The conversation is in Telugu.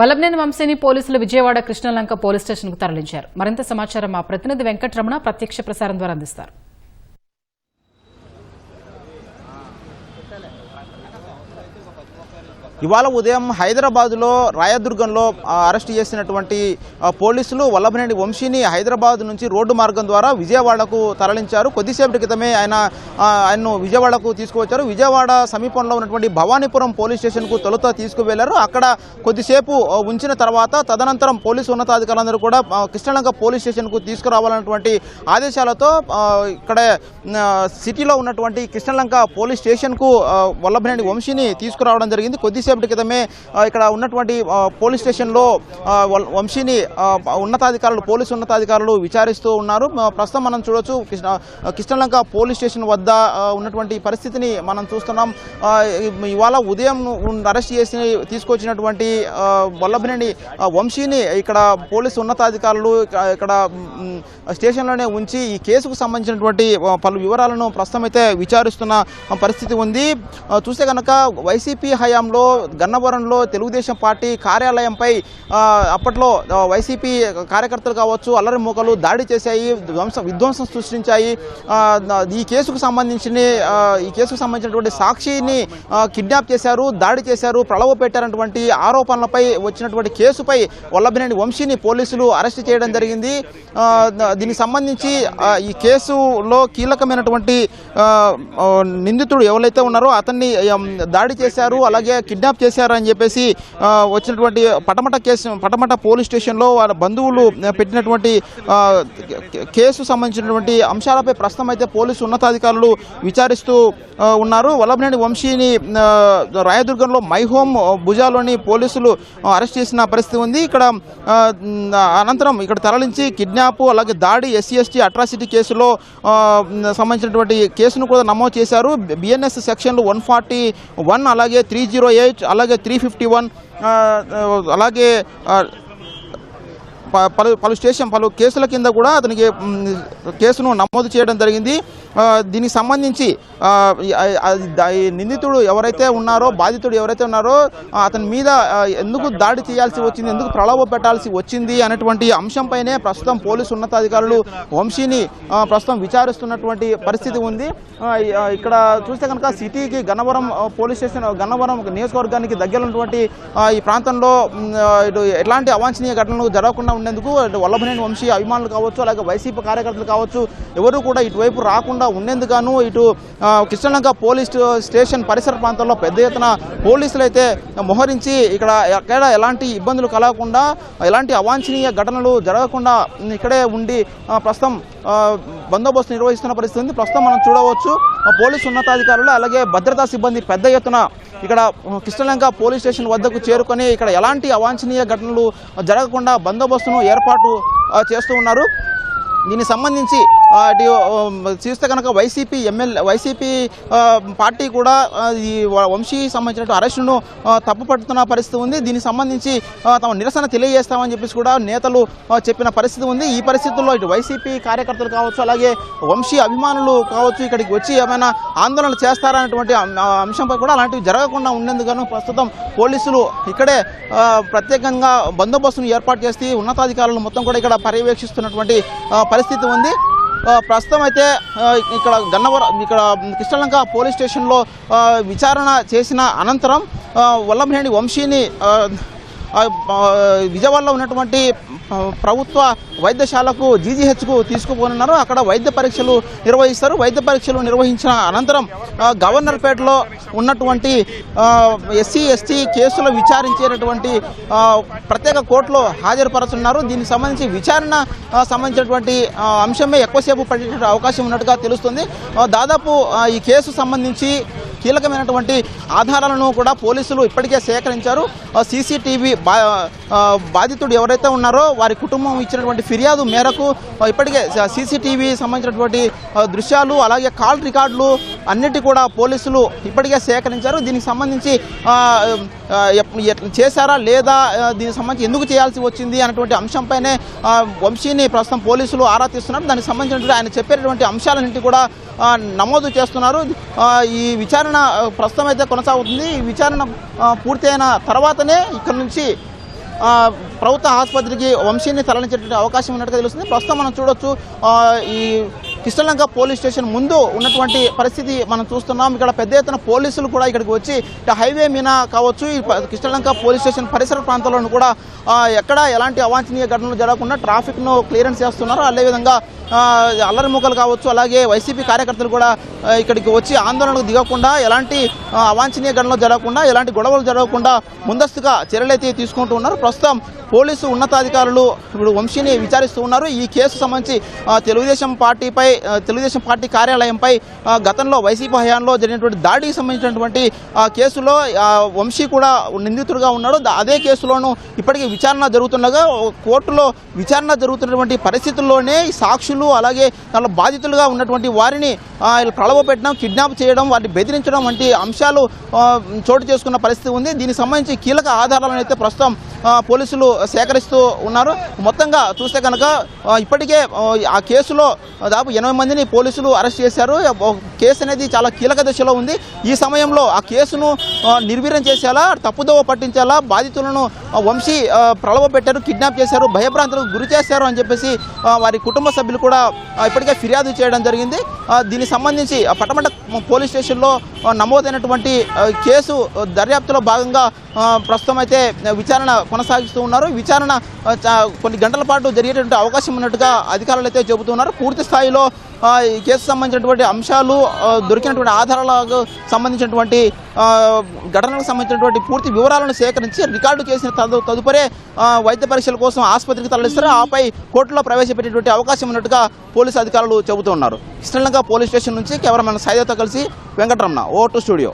వల్లభనేని వంశీని పోలీసులు విజయవాడ కృష్ణలంక పోలీస్ స్టేషన్కు తరలించారు. మరింత సమాచారం మా ప్రతినిధి వెంకటరమణ ప్రత్యక్ష ప్రసారం ద్వారా అందిస్తారు. ఇవాళ ఉదయం హైదరాబాద్లో రాయదుర్గంలో అరెస్ట్ చేసినటువంటి పోలీసులు వల్లభనేని వంశీని హైదరాబాద్ నుంచి రోడ్డు మార్గం ద్వారా విజయవాడకు తరలించారు. కొద్దిసేపటి క్రితమే ఆయన ఆయన్ను విజయవాడకు తీసుకువచ్చారు. విజయవాడ సమీపంలో ఉన్నటువంటి భవానీపురం పోలీస్ స్టేషన్కు తొలుత తీసుకువెళ్ళారు. అక్కడ కొద్దిసేపు ఉంచిన తర్వాత తదనంతరం పోలీసు ఉన్నతాధికారులందరూ కూడా కృష్ణలంక పోలీస్ స్టేషన్కు తీసుకురావాలన్నటువంటి ఆదేశాలతో ఇక్కడ సిటీలో ఉన్నటువంటి కృష్ణలంక పోలీస్ స్టేషన్కు వల్లభనేని వంశీని తీసుకురావడం జరిగింది. కొద్దిసేపటి క్రితమే ఇక్కడ ఉన్నటువంటి పోలీస్ స్టేషన్లో వంశీని ఉన్నతాధికారులు పోలీసు ఉన్నతాధికారులు విచారిస్తూ ఉన్నారు. ప్రస్తుతం మనం చూడొచ్చు కృష్ణ కృష్ణలంక పోలీస్ స్టేషన్ వద్ద ఉన్నటువంటి పరిస్థితిని మనం చూస్తున్నాం. ఇవాళ ఉదయం అరెస్ట్ చేసి తీసుకొచ్చినటువంటి వల్లభనేని వంశీని ఇక్కడ పోలీసు ఉన్నతాధికారులు ఇక్కడ స్టేషన్లోనే ఉంచి ఈ కేసుకు సంబంధించినటువంటి పలు వివరాలను ప్రస్తుతం అయితే విచారిస్తున్న పరిస్థితి ఉంది. చూస్తే కనుక వైసీపీ హయాంలో గన్నవరంలో తెలుగుదేశం పార్టీ కార్యాలయంపై అప్పట్లో వైసీపీ కార్యకర్తలు కావచ్చు అల్లరి మూకలు దాడి చేశాయి ధ్వంస విధ్వంసం సృష్టించాయి. ఈ కేసుకు సంబంధించిన ఈ కేసుకు సంబంధించినటువంటి సాక్షిని కిడ్నాప్ చేశారు దాడి చేశారు ప్రళవ పెట్టారన్నటువంటి ఆరోపణలపై వచ్చినటువంటి కేసుపై వల్లభినేని వంశీని పోలీసులు అరెస్ట్ చేయడం జరిగింది. దీనికి సంబంధించి ఈ కేసులో కీలకమైనటువంటి నిందితుడు ఎవరైతే ఉన్నారో అతన్ని దాడి చేశారు అలాగే కిడ్నాప్ కిడ్నాప్ చేశారని చెప్పేసి వచ్చినటువంటి పటమట కేసు పటమట పోలీస్ స్టేషన్లో వాళ్ళ బంధువులు పెట్టినటువంటి కేసు సంబంధించినటువంటి అంశాలపై ప్రస్తుతం అయితే పోలీసు ఉన్నతాధికారులు విచారిస్తూ ఉన్నారు. వల్లభనేని వంశీని రాయదుర్గంలో మై హోమ్ భుజాలోని పోలీసులు అరెస్ట్ చేసిన పరిస్థితి ఉంది. ఇక్కడ అనంతరం ఇక్కడ తరలించి కిడ్నాప్ అలాగే దాడి ఎస్సీ ఎస్టీ అట్రాసిటీ కేసులో సంబంధించినటువంటి కేసును కూడా నమోదు చేశారు. బిఎన్ఎస్ సెక్షన్లు వన్ ఫార్టీ వన్ అలాగే త్రీ జీరో ఎయిట్ అలాగే త్రీ ఫిఫ్టీ వన్ అలాగే పలు పలు స్టేషన్ పలు కేసుల కింద కూడా అతనికి కేసును నమోదు చేయడం జరిగింది. దీనికి సంబంధించి నిందితుడు ఎవరైతే ఉన్నారో బాధితుడు ఎవరైతే ఉన్నారో అతని మీద ఎందుకు దాడి చేయాల్సి వచ్చింది ఎందుకు ప్రలోభ పెట్టాల్సి వచ్చింది అనేటువంటి అంశంపైనే ప్రస్తుతం పోలీసు ఉన్నతాధికారులు వంశీని ప్రస్తుతం విచారిస్తున్నటువంటి పరిస్థితి ఉంది. ఇక్కడ చూస్తే కనుక సిటీకి గన్నవరం పోలీస్ స్టేషన్ గన్నవరం నియోజకవర్గానికి దగ్గర ఉన్నటువంటి ఈ ప్రాంతంలో ఇటు ఎలాంటి అవాంఛనీయ ఘటనలు జరగకుండా ఉండేందుకు వల్లభనేని వంశీ అభిమానులు కావచ్చు అలాగే వైసీపీ కార్యకర్తలు కావచ్చు ఎవరు కూడా ఇటువైపు రాకుండా ఉండేందుకు ఇటు ఆ, కృష్ణలంక పోలీస్ స్టేషన్ పరిసర ప్రాంతాల్లో పెద్ద ఎత్తున పోలీసులు అయితే మోహరించి ఇక్కడ ఎక్కడ ఎలాంటి ఇబ్బందులు కలగకుండా ఎలాంటి అవాంఛనీయ ఘటనలు జరగకుండా ఇక్కడే ఉండి ప్రస్తుతం బందోబస్తు నిర్వహిస్తున్న పరిస్థితి ఉంది. ప్రస్తుతం మనం చూడవచ్చు ఆ, పోలీసు ఉన్నతాధికారులు అలాగే భద్రతా సిబ్బంది పెద్ద ఎత్తున ఇక్కడ కృష్ణలంక పోలీస్ స్టేషన్ వద్దకు చేరుకొని ఇక్కడ ఎలాంటి అవాంఛనీయ ఘటనలు జరగకుండా బందోబస్తును ఏర్పాటు చేస్తూ ఉన్నారు. దీనికి సంబంధించి చూస్తే కనుక వైసీపీ ఎమ్మెల్యే వైసీపీ పార్టీ కూడా ఈ వంశీ సంబంధించిన అరెస్టును తప్పుపడుతున్న పరిస్థితి ఉంది. దీనికి సంబంధించి తమ నిరసన తెలియజేస్తామని చెప్పేసి కూడా నేతలు చెప్పిన పరిస్థితి ఉంది. ఈ పరిస్థితుల్లో ఇటు వైసీపీ కార్యకర్తలు కావచ్చు అలాగే వంశీ అభిమానులు కావచ్చు ఇక్కడికి వచ్చి ఏమైనా ఆందోళన చేస్తారనేటువంటి అంశంపై కూడా అలాంటివి జరగకుండా ఉండేందుకు ప్రస్తుతం పోలీసులు ఇక్కడే ప్రత్యేకంగా బందోబస్తును ఏర్పాటు చేసి ఉన్నతాధికారులు మొత్తం కూడా ఇక్కడ పర్యవేక్షిస్తున్నటువంటి పరిస్థితి ఉంది. ప్రస్తుతం అయితే ఇక్కడ గన్నవరం ఇక్కడ కృష్ణలంక పోలీస్ స్టేషన్లో విచారణ చేసిన అనంతరం ఆ, వల్లభనేని వంశీని విజయవాడలో ఉన్నటువంటి ప్రభుత్వ వైద్యశాలకు జీజీహెచ్కు తీసుకుపోనున్నారు. అక్కడ వైద్య పరీక్షలు నిర్వహిస్తారు. వైద్య పరీక్షలు నిర్వహించిన అనంతరం గవర్నర్పేటలో ఉన్నటువంటి ఎస్సీ ఎస్టీ కేసులు విచారించేటటువంటి ప్రత్యేక కోర్టులో హాజరుపరుచున్నారు దీనికి సంబంధించి విచారణ సంబంధించినటువంటి అంశమే ఎక్కువసేపు పడేటువంటి అవకాశం ఉన్నట్టుగా తెలుస్తుంది. దాదాపు ఈ కేసు సంబంధించి కీలకమైనటువంటి ఆధారాలను కూడా పోలీసులు ఇప్పటికే సేకరించారు. సీసీటీవీ బా బాధితుడు ఎవరైతే ఉన్నారో వారి కుటుంబం ఇచ్చినటువంటి ఫిర్యాదు మేరకు ఇప్పటికే సీసీటీవీ సంబంధించినటువంటి దృశ్యాలు అలాగే కాల్ రికార్డులు అన్నిటి కూడా పోలీసులు ఇప్పటికే సేకరించారు. దీనికి సంబంధించి చేశారా లేదా దీనికి సంబంధించి ఎందుకు చేయాల్సి వచ్చింది అన్నటువంటి అంశంపైనే వంశీని ప్రస్తుతం పోలీసులు ఆరా తీస్తున్నారు. దానికి సంబంధించినటువంటి ఆయన చెప్పేటటువంటి అంశాలన్నింటి కూడా నమోదు చేస్తున్నారు. ఈ విచారణ ప్రస్తుతం అయితే కొనసాగుతుంది. ఈ విచారణ పూర్తయిన తర్వాతనే ఇక్కడ నుంచి ప్రభుత్వ ఆసుపత్రికి వంశీని తరలించేటువంటి అవకాశం ఉన్నట్టుగా తెలుస్తుంది. ప్రస్తుతం మనం చూడొచ్చు ఈ కిష్టలంక పోలీస్ స్టేషన్ ముందు ఉన్నటువంటి పరిస్థితి మనం చూస్తున్నాం. ఇక్కడ పెద్ద ఎత్తున పోలీసులు కూడా ఇక్కడికి వచ్చి హైవే మీద కావచ్చు ఈ కిష్టలంక పోలీస్ స్టేషన్ పరిసర ప్రాంతాల్లోనూ కూడా ఎక్కడ ఎలాంటి అవాంఛనీయ ఘటనలు జరగకుండా ట్రాఫిక్ను క్లియరెన్స్ చేస్తున్నారు. అదేవిధంగా అల్లరి ముఖాలు కావచ్చు అలాగే వైసీపీ కార్యకర్తలు కూడా ఇక్కడికి వచ్చి ఆందోళనకు దిగకుండా ఎలాంటి అవాంఛనీయ ఘటనలు జరగకుండా ఎలాంటి గొడవలు జరగకుండా ముందస్తుగా చర్యలైతే తీసుకుంటూ ఉన్నారు. ప్రస్తుతం పోలీసు ఉన్నతాధికారులు ఇప్పుడు వంశీని విచారిస్తూ ఉన్నారు. ఈ కేసు సంబంధించి తెలుగుదేశం పార్టీపై తెలుగుదేశం పార్టీ కార్యాలయంపై గతంలో వైసీపీ హయాంలో జరిగినటువంటి దాడికి సంబంధించినటువంటి ఆ, కేసులో వంశీ కూడా నిందితుడుగా ఉన్నాడు. అదే కేసులోనూ ఇప్పటికీ విచారణ జరుగుతుండగా కోర్టులో విచారణ జరుగుతున్నటువంటి పరిస్థితుల్లోనే సాక్షులు సాక్షులు అలాగే దానిలో బాధితులుగా ఉన్నటువంటి వారిని ఆ, పెట్టడం కిడ్నాప్ చేయడం వారిని బెదిరించడం వంటి అంశాలు చోటు చేసుకున్న పరిస్థితి ఉంది. దీనికి సంబంధించి కీలక ఆధారాలను అయితే ప్రస్తుతం పోలీసులు సేకరిస్తూ ఉన్నారు. మొత్తంగా చూస్తే కనుక ఇప్పటికే ఆ, కేసులో దాదాపు ఎనభై మందిని పోలీసులు అరెస్ట్ చేశారు. కేసు అనేది చాలా కీలక దశలో ఉంది. ఈ సమయంలో ఆ కేసును నిర్వీర్యం చేసేలా తప్పుదోవ పట్టించేలా బాధితులను వంశీ ఆ, పెట్టారు కిడ్నాప్ చేశారు భయభ్రాంతులకు గురి చేశారు అని చెప్పేసి వారి కుటుంబ సభ్యులు కూడా ఇప్పటికే ఫిర్యాదు చేయడం జరిగింది. దీనికి సంబంధించి ఆ పటమట పోలీస్ స్టేషన్లో నమోదైనటువంటి కేసు దర్యాప్తులో భాగంగా ప్రస్తుతం అయితే విచారణ కొనసాగిస్తూ ఉన్నారు. విచారణ కొన్ని గంటల పాటు జరిగేటువంటి అవకాశం ఉన్నట్టుగా అధికారులు అయితే చెబుతున్నారు. పూర్తి స్థాయిలో ఈ కేసు సంబంధించినటువంటి అంశాలు దొరికినటువంటి ఆధారాలకు సంబంధించినటువంటి ఘటనకు ఘటనలకు సంబంధించినటువంటి పూర్తి వివరాలను సేకరించి రికార్డు చేసిన తదు వైద్య పరీక్షల కోసం ఆసుపత్రికి తరలిస్తారు. ఆపై కోర్టులో ప్రవేశపెట్టేటువంటి అవకాశం ఉన్నట్టుగా పోలీసు అధికారులు చెబుతున్నారు ఉన్నారు. పోలీస్ స్టేషన్ నుంచి కెమెరామెన్ సైదతో కలిసి వెంకటరమణ ఓ టు స్టూడియో.